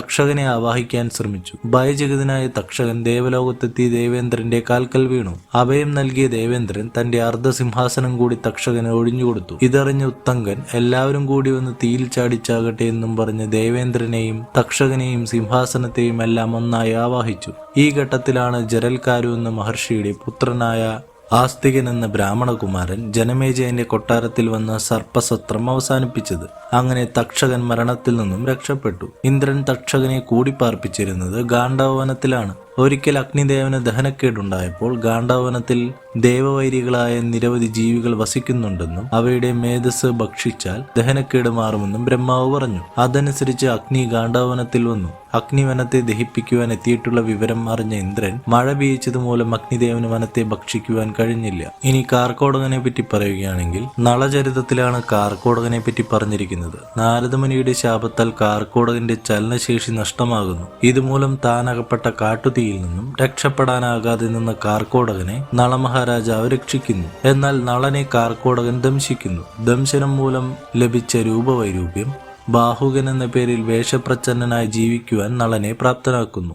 തക്ഷകനെ ആവാഹിക്കാൻ ശ്രമിച്ചു. ഭയചകിതനായ തക്ഷകൻ ദേവലോകത്തെത്തി ദേവേന്ദ്രന്റെ കാൽക്കൽ വീണു. അഭയം നൽകിയ ദേവേന്ദ്രൻ തന്റെ അർദ്ധസിംഹാസനം കൂടി തക്ഷകന് ഒഴിഞ്ഞുകൊടുത്തു. ഇതറിഞ്ഞ ഉത്തങ്കൻ എല്ലാവരും കൂടി വന്ന് തീയിൽ ചാടിച്ചാകട്ടെ എന്നും പറഞ്ഞ് ദേവേന്ദ്രനെയും തക്ഷകനെയും സിംഹാസനത്തെയും എല്ലാം ഒന്നായി ആവാഹിച്ചു. ഈ ഘട്ടത്തിലാണ് ജരൽക്കാരു എന്ന മഹർഷിയുടെ പുത്രനായ ആസ്തികൻ എന്ന ബ്രാഹ്മണകുമാരൻ ജനമേജയന്റെ കൊട്ടാരത്തിൽ വന്ന സർപ്പസത്രം അവസാനിപ്പിച്ചത്. അങ്ങനെ തക്ഷകൻ മരണത്തിൽ നിന്നും രക്ഷപ്പെട്ടു. ഇന്ദ്രൻ തക്ഷകനെ കൂടിപ്പാർപ്പിച്ചിരുന്നത് ഗാണ്ഡവനത്തിലാണ് ഒരിക്കൽ അഗ്നിദേവന് ദഹനക്കേടുണ്ടായപ്പോൾ ഗാണ്ഡാവനത്തിൽ ദേവവൈരികളായ നിരവധി ജീവികൾ വസിക്കുന്നുണ്ടെന്നും അവയുടെ മേധസ് ഭക്ഷിച്ചാൽ ദഹനക്കേട് മാറുമെന്നും ബ്രഹ്മാവ് പറഞ്ഞു. അതനുസരിച്ച് അഗ്നി ഗാണ്ഡാവനത്തിൽ വന്നു. അഗ്നിവനത്തെ ദഹിപ്പിക്കുവാൻ എത്തിയിട്ടുള്ള വിവരം അറിഞ്ഞ ഇന്ദ്രൻ മഴ പെയ്ച്ചത് മൂലം അഗ്നിദേവന് വനത്തെ ഭക്ഷിക്കുവാൻ കഴിഞ്ഞില്ല. ഇനി കാർക്കോടകനെ പറ്റി പറയുകയാണെങ്കിൽ നളചരിതത്തിലാണ് കാർക്കോടകനെ പറ്റി പറഞ്ഞിരിക്കുന്നത്. നാരദമുനിയുടെ ശാപത്താൽ കാർക്കോടകന്റെ ചലനശേഷി നഷ്ടമാകുന്നു. ഇതുമൂലം താൻ അകപ്പെട്ട കാട്ടുതീയിൽ നിന്നും രക്ഷപ്പെടാനാകാതെ നിന്ന കാർക്കോടകനെ നളമഹാരാജാവ് രക്ഷിക്കുന്നു. എന്നാൽ നളനെ കാർക്കോടകൻ ദംശിക്കുന്നു. ദംശനം മൂലം ലഭിച്ച രൂപവൈരൂപ്യം ബാഹുകൻ എന്ന പേരിൽ വേഷപ്രച്ഛന്നനായി ജീവിക്കുവാൻ നളനെ പ്രാപ്തനാക്കുന്നു.